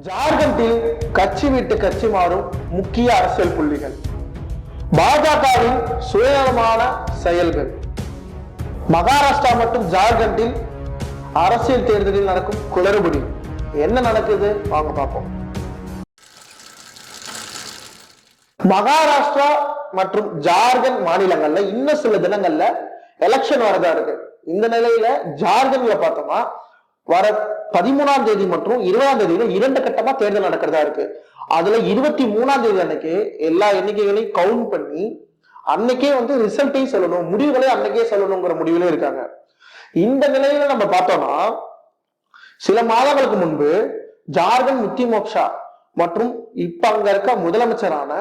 ஜார்க்கண்டில் கட்சி விட்டு கட்சி மாறும் முக்கிய அரசியல் புள்ளிகள். பாஜகவின் சுயநலமான செயல்கள். மகாராஷ்டிரா மற்றும் ஜார்க்கண்டில் அரசியல் தேர்தலில் நடக்கும் குளறுபடி. என்ன நடக்குது? வாங்க பார்ப்போம். மகாராஷ்டிரா மற்றும் ஜார்க்கண்ட் மாநிலங்கள்ல இன்னும் சில தினங்கள்ல எலெக்ஷன் வரதா இருக்கு. இந்த நிலையில ஜார்க்கண்ட்ல பார்த்தோம்னா வர பதிமூணாம் தேதி மற்றும் இருபதாம் தேதியில இரண்டு கட்டமா தேர்தல் நடக்கிறதா இருக்கு. அதுல இருபத்தி மூணாம் தேதி அன்னைக்கு எல்லா எண்ணிக்கைகளையும் கவுண்ட் பண்ணி அன்னைக்கே வந்து ரிசல்ட்டையும் சொல்லணும் முடிவுகளை அன்னைக்கே சொல்லணுங்கிற முடிவுல இருக்காங்க. இந்த நிலையில நம்ம பார்த்தோம்னா சில மாதங்களுக்கு முன்பு ஜார்க்கண்ட் முக்தி மோக்ஷா மற்றும் இப்ப அங்க இருக்க முதலமைச்சரான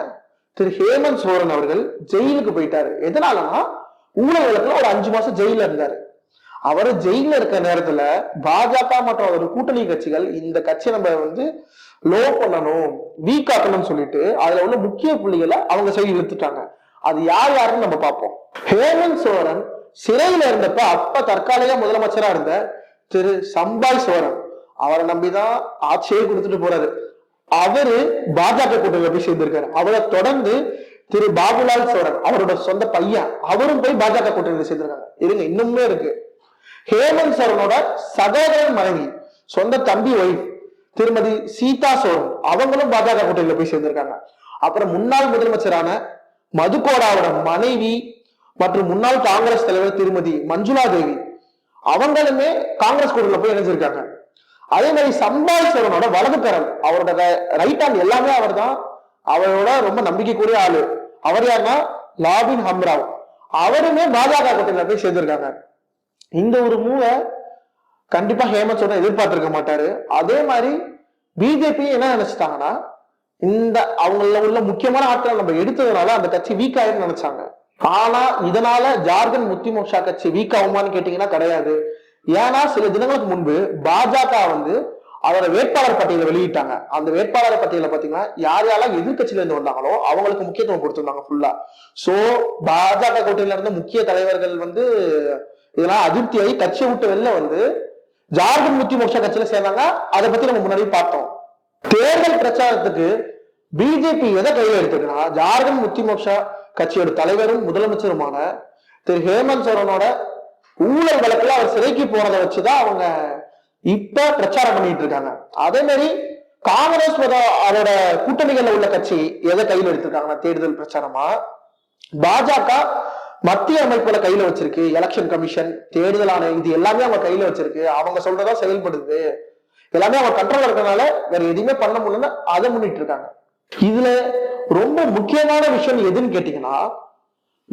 திரு ஹேமந்த் சோரன் அவர்கள் ஜெயிலுக்கு போயிட்டாரு. எதனாலன்னா ஊழல் வழக்குல ஒரு அஞ்சு மாசம் ஜெயில இருந்தாரு. அவர் ஜெயில இருக்க நேரத்துல பாஜக மற்றும் அவர் கூட்டணி கட்சிகள் இந்த கட்சியை நம்ம வந்து லோ பண்ணணும் வீக் ஆக்கணும்னு சொல்லிட்டு அதுல உள்ள முக்கிய புள்ளிகளை அவங்க சைடு இழுத்துட்டாங்க. அது யார் யாருன்னு நம்ம பார்ப்போம். ஹேமந்த் சோரன் சிறையில இருந்தப்ப அப்ப தற்காலிக முதலமைச்சரா இருந்த திரு சம்பாய் சோரன். அவரை நம்பிதான் ஆட்சியை கொடுத்துட்டு போறாரு. அவரு பாஜக கூட்டணியில போய் சேர்ந்திருக்காரு. அவரை தொடர்ந்து திரு பாபுலால் சோரன் அவரோட சொந்த பையன் அவரும் போய் பாஜக கூட்டணியில சேர்ந்திருக்காங்க. இருங்க இன்னுமே இருக்கு. ஹேமந்த் சோரனோட சகோதரன் மனைவி சொந்த தம்பி ஒய்ஃப் திருமதி சீதா சோரன் அவங்களும் பாஜக கூட்டணியில போய் சேர்ந்திருக்காங்க. அப்புறம் முன்னாள் முதலமைச்சரான மதுகோடாவோட மனைவி மற்றும் முன்னாள் காங்கிரஸ் தலைவர் திருமதி மஞ்சுளா தேவி அவங்களுமே காங்கிரஸ் கூட்டணியில போய் இணைஞ்சிருக்காங்க. அதே மாதிரி சம்பாய் சோரனோட வலதுக்கரன் அவரோட ரைட் ஹேண்ட் எல்லாமே அவர் தான் அவரோட ரொம்ப நம்பிக்கைக்குரிய ஆளு. அவர் யாருன்னா லாபின் ஹம்ராவ். அவருமே பாஜக கூட்டணியில போய் சேர்ந்திருக்காங்க. இந்த ஒரு மூவை கண்டிப்பா ஹேமந்த் சோரன் எதிர்பார்த்திருக்க மாட்டாரு. அதே மாதிரி பிஜேபி என்ன நினைச்சிட்டாங்கன்னா இந்த அவங்கள உள்ள முக்கியமான ஆட்களை நம்ம எடுத்ததுனால அந்த கட்சி வீக் ஆயிருன்னு நினைச்சாங்க. ஆனா இதனால ஜார்க்கண்ட் முக்தி மோர்ச்சா கட்சி வீக் ஆகுமான்னு கேட்டீங்கன்னா கிடையாது. ஏன்னா சில தினங்களுக்கு முன்பு பாஜக வந்து அவரோட வேட்பாளர் பட்டியலை வெளியிட்டாங்க. அந்த வேட்பாளர் பட்டியல பாத்தீங்கன்னா யார் யாரெல்லாம் எதிர்கட்சியில இருந்து வந்தாங்களோ அவங்களுக்கு முக்கியத்துவம் கொடுத்திருந்தாங்க ஃபுல்லா சோ பாஜக கூட்டணியில இருந்த முக்கிய தலைவர்கள் வந்து இதெல்லாம் அதிருப்தியாகி கட்சியை விட்டு வெளில வந்து ஜார்க்கண்ட் முக்தி மோட்சா கட்சியில சேர்ந்தாங்க. அதை பத்தி நம்ம முன்னாடி பார்த்தோம். தேர்தல் பிரச்சாரத்துக்கு பிஜேபி எதை கையில எடுத்துக்கிட்டா ஜார்க்கண்ட் முக்தி மோட்சா கட்சியோட தலைவரும் முதலமைச்சருமான திரு ஹேமந்த் சோரனோட ஊழல் வழக்குல அவர் சிறைக்கு போறதை வச்சுதான் அவங்க இப்ப பிரச்சாரம் பண்ணிட்டு இருக்காங்க. அதே மாதிரி காங்கிரஸ் அதோட கூட்டணிகள்ல உள்ள கட்சி எதை கையில் எடுத்திருக்காங்கன்னா தேர்தல் பிரச்சாரமா? பாஜக மத்திய அமைப்புல கையில வச்சிருக்கு எலெக்ஷன் கமிஷன் தேர்தல் ஆணையம் இது எல்லாமே அவங்க கையில வச்சிருக்கு. அவங்க சொல்றதா செயல்படுது. எல்லாமே அவங்க கண்ட்ரோல் இருக்கனால வேற எதுவுமே பண்ண முடியலன்னு அதை முன்னிட்டு இருக்காங்க. இதுல ரொம்ப முக்கியமான விஷயம் எதுன்னு கேட்டீங்கன்னா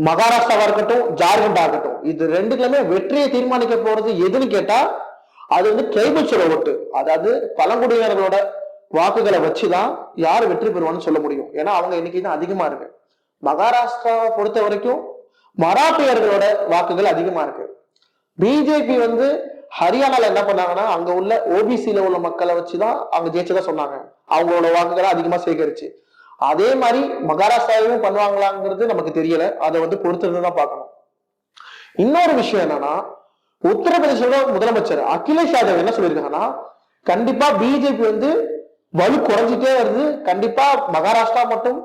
மகாராஷ்டிராவா இருக்கட்டும் ஜார்க்கண்டா இருக்கட்டும் இது ரெண்டுக்குமே வெற்றியை தீர்மானிக்க போறது எதுன்னு கேட்டா அது வந்து டிரைபல்ஸோட ஓட்டு. அதாவது பழங்குடியினர்களோட வாக்குகளை வச்சுதான் யார் வெற்றி பெறுவான்னு சொல்ல முடியும். ஏன்னா அவங்க எண்ணிக்கை தான் அதிகமா இருக்கு. மகாராஷ்டிராவை பொறுத்த வரைக்கும் மராட்டியர்களோட வாக்குகள் அதிகமா இருக்கு. பிஜேபி வந்து ஹரியானால என்ன பண்ணாங்கன்னா அங்க உள்ள ஓபிசில உள்ள மக்களை வச்சுதான் அவங்க ஜெயிச்சதா சொன்னாங்க. அவங்களோட வாக்குகளை அதிகமா சேகரிச்சு. அதே மாதிரி மகாராஷ்டிராவையும் பண்ணுவாங்களாங்கிறது நமக்கு தெரியல. அதை வந்து பொறுத்திருந்து தான் பார்க்கணும். இன்னொரு விஷயம் என்னன்னா உத்தரப்பிரதேசோட முதலமைச்சர் அகிலேஷ் யாதவ் என்ன சொல்லியிருக்காங்கன்னா கண்டிப்பா பிஜேபி வந்து வலு குறைஞ்சிட்டே வருது. கண்டிப்பா மகாராஷ்டிரா மட்டும்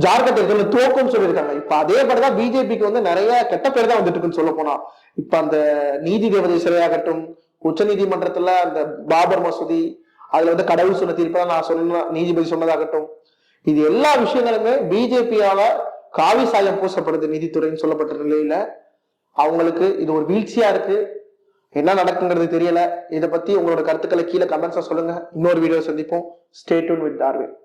ஜார்க்கண்ட் இருக்கிற தோக்கும்னு சொல்லியிருக்காங்க. இப்ப அதே மாதிரிதான் பிஜேபிக்கு வந்து நிறைய கெட்ட பேர் தான் வந்துட்டு இருக்குன்னு சொல்ல போனா. இப்ப அந்த நீதி தேவதை சிறையாகட்டும் உச்ச நீதிமன்றத்துல அந்த பாபர் மசூதி அதுல வந்து கடவுள் சொன்ன தீர்ப்பை நான் சொன்ன நீதிபதி சொன்னதாகட்டும். இது எல்லா விஷயங்களுமே பிஜேபியால காவி சாயம் பூசப்படுது நீதித்துறைன்னு சொல்லப்பட்ட நிலையில. அவங்களுக்கு இது ஒரு வீழ்ச்சியா இருக்கு. என்ன நடக்குங்கிறது தெரியல. இதை பத்தி உங்களோட கருத்துக்களை கீழே கமெண்ட்ஸா சொல்லுங்க. இன்னொரு வீடியோ சந்திப்போம். Stay tuned with Darwin